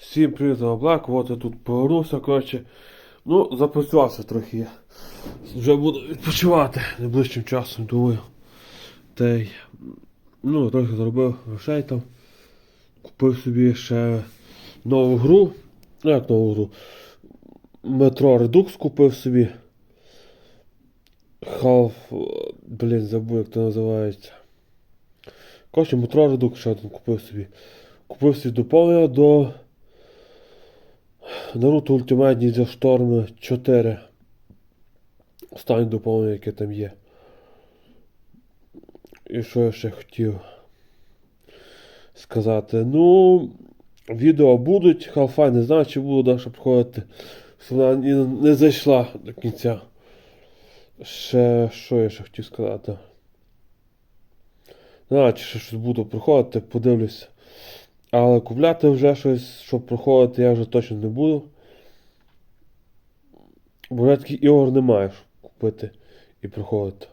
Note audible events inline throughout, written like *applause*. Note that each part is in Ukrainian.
Всім привіт, Блак, от я тут повернувся, коротше. Ну, запрацювався трохи. Вже буду відпочивати найближчим часом, думаю. Та й, ну, трохи заробив грошей там. Купив собі ще нову гру. Ну, як нову гру? Метро Redux купив собі. Half. Блін, забув, як це називається. Коротше, Метро Redux ще один купив собі. Купив собі доповнення до Naruto Ultimate Ninja Storm 4. Останнє доповнення, яке там є. І що я ще хотів сказати? Ну, відео будуть, Half-Life не знаю, чи буду далі проходити. Вона не, зайшла до кінця. Ще що я ще хотів сказати? Не знаю, чи ще щось буду проходити, подивлюся. Але купляти вже щось, щоб проходити, я вже точно не буду. Бо вже таких ігор немає, щоб купити і проходити.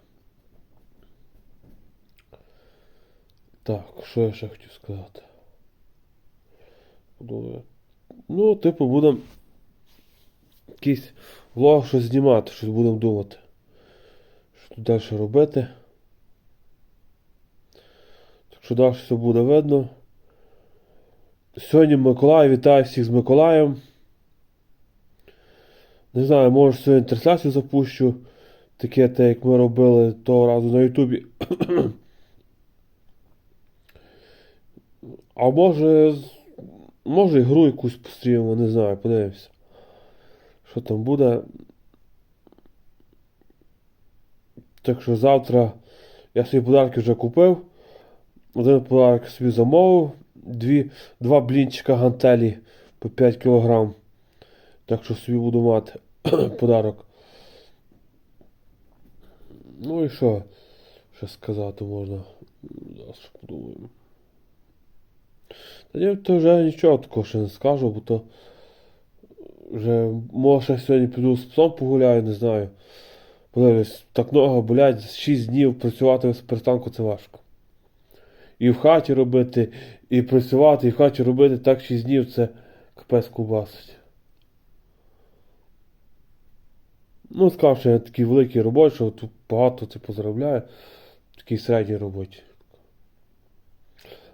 Так, що я ще хотів сказати? Ну, типу, будемо якийсь влог щось знімати, щось будемо думати. Що далі робити. Так що далі все буде видно. Сьогодні Миколай, вітаю всіх з Миколаєм. Не знаю, може сьогодні трансляцію запущу. Таке те, як ми робили того разу на Ютубі. *clears throat* А може. Може ігру якусь пострімимо, не знаю, подивимося. Що там буде. Так що завтра я собі подарки вже купив. Один подарок собі замовив. Дві, два блінчика гантелі по 5 кг. Так що собі буду мати *clears throat* подарок. Ну і що? Ще сказати можна. Зараз подумаємо. Та ні, то вже нічого такого ще не скажу, бо то вже може сьогодні піду з псом погуляю, не знаю. Подивлюсь, так нога болять, 6 днів працювати без перестанку це важко. І в хаті робити, і працювати, і в хаті робити так 6 днів це капець кубасить. Ну, скажу, що я такий великий робочий, що тут багато це позаробляю. В такій середній роботі.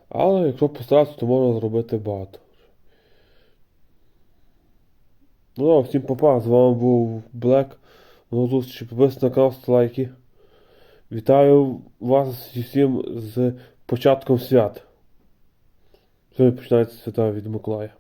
Але якщо постаратися, то можна зробити багато. Ну, всім папа, з вами був Блек. До зустрічі, підписуйтесь на канал, ставте лайки. Вітаю вас всім з початком свят. Сьогодні починається свята від Миколая.